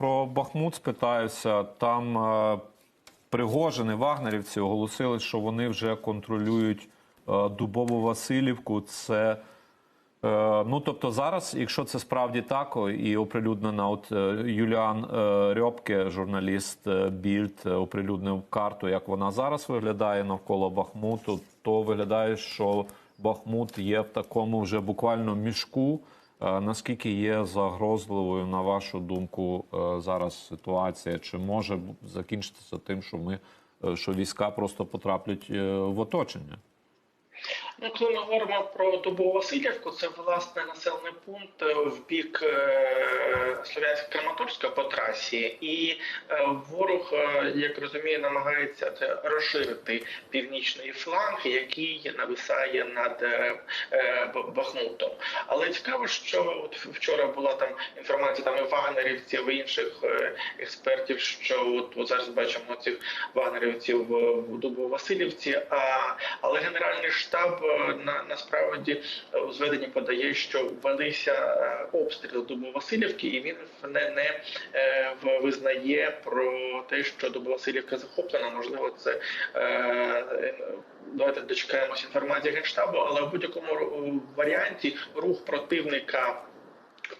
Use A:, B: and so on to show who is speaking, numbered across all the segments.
A: Про Бахмут спитаюся. Там е, Пригожини вагнерівці оголосили, що вони вже контролюють е, Дубову Васильівку. Це е, ну тобто зараз, якщо це справді так, і оприлюднена, от е, Юліан е, Рьопке, журналіст е, Більд, е, оприлюднив карту, як вона зараз виглядає навколо Бахмуту, то виглядає, що Бахмут є в такому вже буквально мішку. Е, Наскільки є загрозливою, на вашу думку, е, зараз ситуація? Чи може закінчитися тим, що ми е, що війська просто потраплять в оточення?
B: Ну, коли ми говоримо про Дубову Васильівку, це власне населений пункт е, в бік е, Слов'янська-Краматорська по трасі, і е, ворог, як розуміє, намагається розширити північний фланг, який нависає над Бахмутом. Але цікаво, що от вчора була там інформація там і вагнерівців, і інших експертів, що от, от зараз бачимо цих вагнерівців в, Дубово-Васильівці. А але генеральний штаб на насправді е, у зведенні подає, що велися обстріл обстріли Дубово-Васильівки, і він не, не е, визнає про те, що Дубово-Васильівка захоплена. Можливо, це е, е, давайте дочекаємось інформації генштабу, але в будь-якому варіанті рух противника.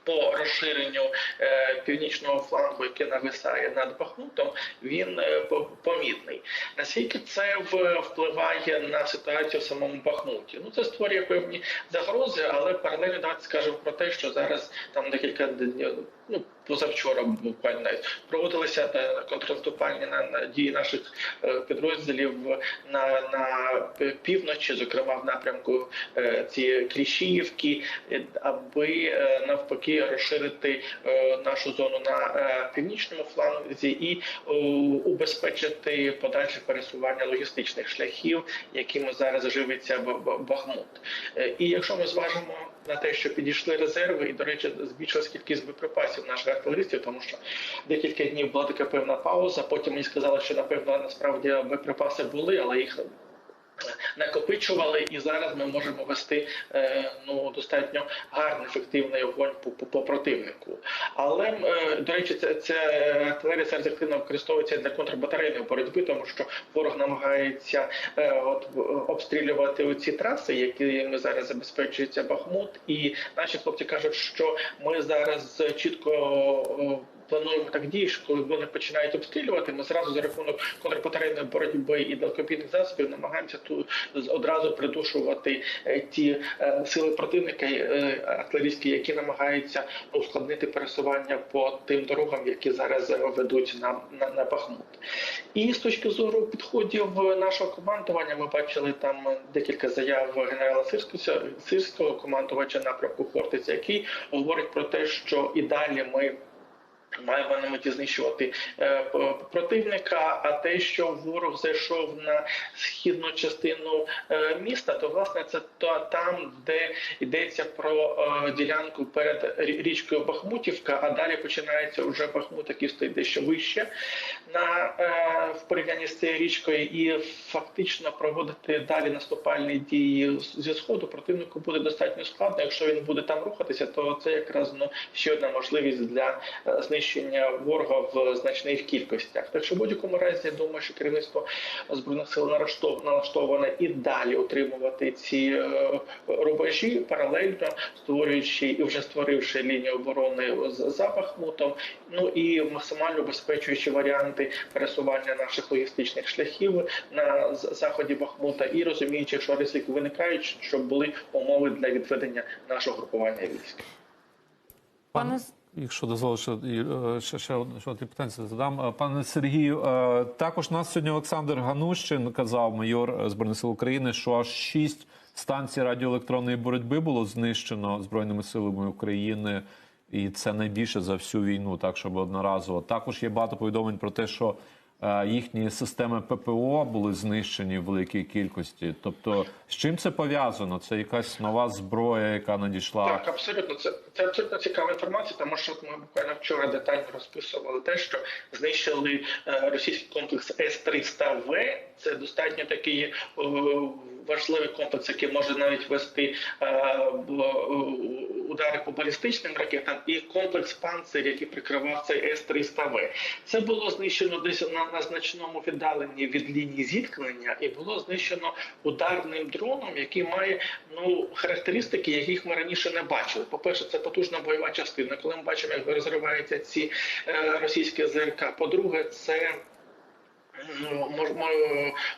B: По розширенню е, північного флангу, який нависає над Бахмутом, він е, по- помітний. Наскільки це впливає на ситуацію в самому Бахмуті? Ну це створює певні загрози, але паралельно давайте скажемо про те, що зараз там декілька ну позавчора буквально навіть проводилися е, контрнаступальні на, на дії наших е, підрозділів на, на півночі, зокрема в напрямку е, цієї Кліщіївки, аби навпаки розширити нашу зону на північному фланзі і убезпечити подальше пересування логістичних шляхів, якими зараз живиться Бахмут. І якщо ми зважимо на те, що підійшли резерви, і до речі, збільшилась кількість боєприпасів наших артилеристів, тому що декілька днів була така певна пауза. Потім мені сказали, що напевно насправді боєприпаси були, але їх накопичували, і зараз ми можемо вести е, ну достатньо гарний ефективний огонь по, по, по противнику. Але е, до речі, це, це артилерія зараз активно використовується для контрбатарейної боротьби, тому що ворог намагається е, от обстрілювати ці траси, якими зараз забезпечується Бахмут, і наші хлопці кажуть, що ми зараз чітко. Плануємо так дії, що коли вони починають обстрілювати, ми зразу за рахунок контрбатарейної боротьби і далекобійних засобів намагаємося тут одразу придушувати е, ті е, сили противника е, артилерійські, які намагаються ускладнити пересування по тим дорогам, які зараз ведуть на, на, на Бахмут. І з точки зору підходів нашого командування, ми бачили там декілька заяв генерала Сирського, сирського командувача напрямку Хортиця, який говорить про те, що і далі ми. Маємо на меті знищувати е, противника. А те, що ворог зайшов на східну частину е, міста, то власне це там, де йдеться про е, ділянку перед річкою Бахмутівка, а далі починається вже Бахмут, який стоїть дещо вище на в порівнянні з цією річкою, і фактично проводити далі наступальні дії зі сходу противнику буде достатньо складно. Якщо він буде там рухатися, то це якраз ну ще одна можливість для е, знищення ворога в значних кількостях. Так що в будь-якому разі я думаю, що керівництво збройних сил налаштов- налаштоване і далі утримувати ці е, рубежі паралельно створюючи і вже створивши лінію оборони з- за Бахмутом. Ну і максимально убезпечуючи варіанти пересування наших логістичних шляхів на заході Бахмута, і розуміючи, що ризики виникають, щоб були умови для відведення нашого групування військ.
C: Пане
A: Якщо дозволиш, ще, е, ще, одне питання задам. Е, Пане Сергію, е, також нас сьогодні Олександр Ганущин казав, майор Збройних сил України, що аж шість станцій радіоелектронної боротьби було знищено Збройними силами України, і це найбільше за всю війну, так щоб одноразово. Також є багато повідомлень про те, що їхні системи ППО були знищені в великій кількості. Тобто, з чим це пов'язано? Це якась нова зброя, яка надійшла.
B: Так, абсолютно, це, це абсолютно цікава інформація, тому що ми буквально вчора детально розписували те, що знищили е, російський комплекс С-300В. Це достатньо такий е, важливий комплекс, який може навіть вести е, удари по балістичним ракетам і комплекс панцир, який прикривав цей С-300В. Це було знищено десь на, на значному віддаленні від лінії зіткнення, і було знищено ударним дроном, який має ну характеристики, яких ми раніше не бачили. По перше, це потужна бойова частина, коли ми бачимо, як розриваються ці е, російські ЗРК. По-друге, це ну, мож- мо-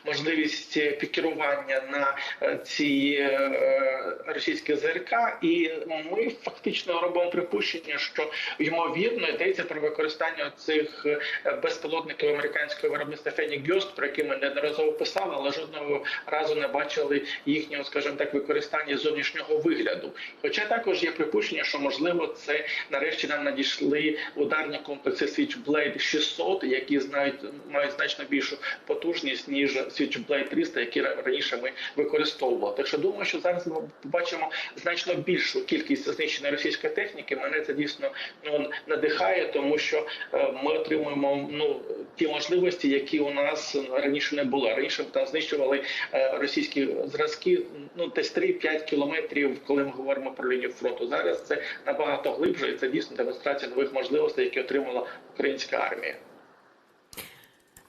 B: можливість пікірування на е, ці е, російські ЗРК, і ми фактично робимо припущення, що ймовірно йдеться про використання цих е, безпілотників американського виробництва Фенік про які ми неодноразово писали, але жодного разу не бачили їхнього, скажімо так, використання зовнішнього вигляду. Хоча також є припущення, що можливо це нарешті нам надійшли ударні комплекси Switchblade 600, які знають мають значно більшу потужність ніж Switchblade 300, які раніше ми використовували. Так що думаю, що зараз ми побачимо значно більшу кількість знищеної російської техніки. Мене це дійсно ну надихає, тому що е, ми отримуємо ну ті можливості, які у нас раніше не було. Раніше там знищували е, російські зразки ну десь 3-5 кілометрів, коли ми говоримо про лінію фронту. Зараз це набагато глибше, і це дійсно демонстрація нових можливостей, які отримала українська армія.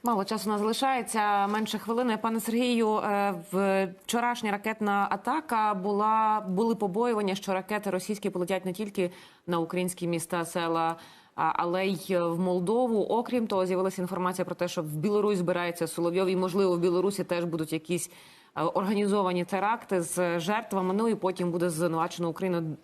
C: Мало часу нас залишається менше хвилини. Пане Сергію, е, вчорашня ракетна атака була були побоювання, що ракети російські полетять не тільки на українські міста, села. Але й в Молдову, окрім того, з'явилася інформація про те, що в Білорусь збирається Соловйов, і можливо в Білорусі теж будуть якісь е, організовані теракти з жертвами. Ну і потім буде звинувачено Україну.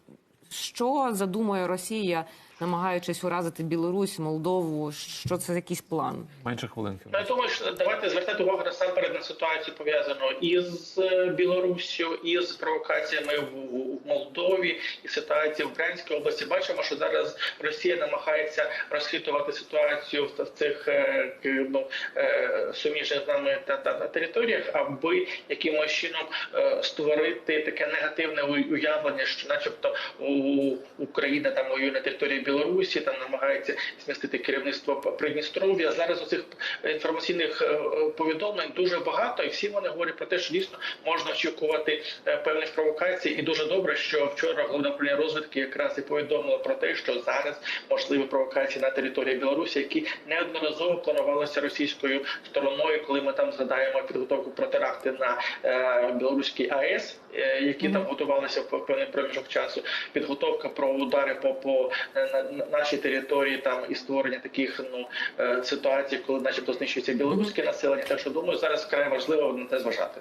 C: Що задумує Росія, намагаючись уразити Білорусь, Молдову? Що це якийсь план?
A: Менше хвилинки.
B: Я думаю, що давайте звертати увагу насамперед на ситуацію пов'язану із е, Білоруссю, із провокаціями в, в Молдові, і ситуація в Брянській області. Бачимо, що зараз Росія намагається розхитувати ситуацію в, цих е, ну, е, суміжних з нами та, та, та територіях, аби якимось чином е, створити таке негативне у- уявлення, що, начебто, у, Україна там воює на території Білорусі, там намагається змістити керівництво Придністров'я. Зараз у цих інформаційних е, е, повідомлень дуже багато, і всі вони говорять про те, що дійсно можна очікувати е, певних провокацій. І дуже добре, що вчора головне управління розвідки якраз і повідомило про те, що зараз можливі провокації на території Білорусі, які неодноразово планувалися російською стороною, коли ми там згадаємо підготовку про теракти на е, білоруській АЕС, е, які там готувалися в певний проміжок часу. Підготовка про удари по, по е, на нашій території там і створення таких ну е, ситуацій, коли, начебто, знищується білоруське населення. Так що думаю, зараз вкрай важливо на це зважати.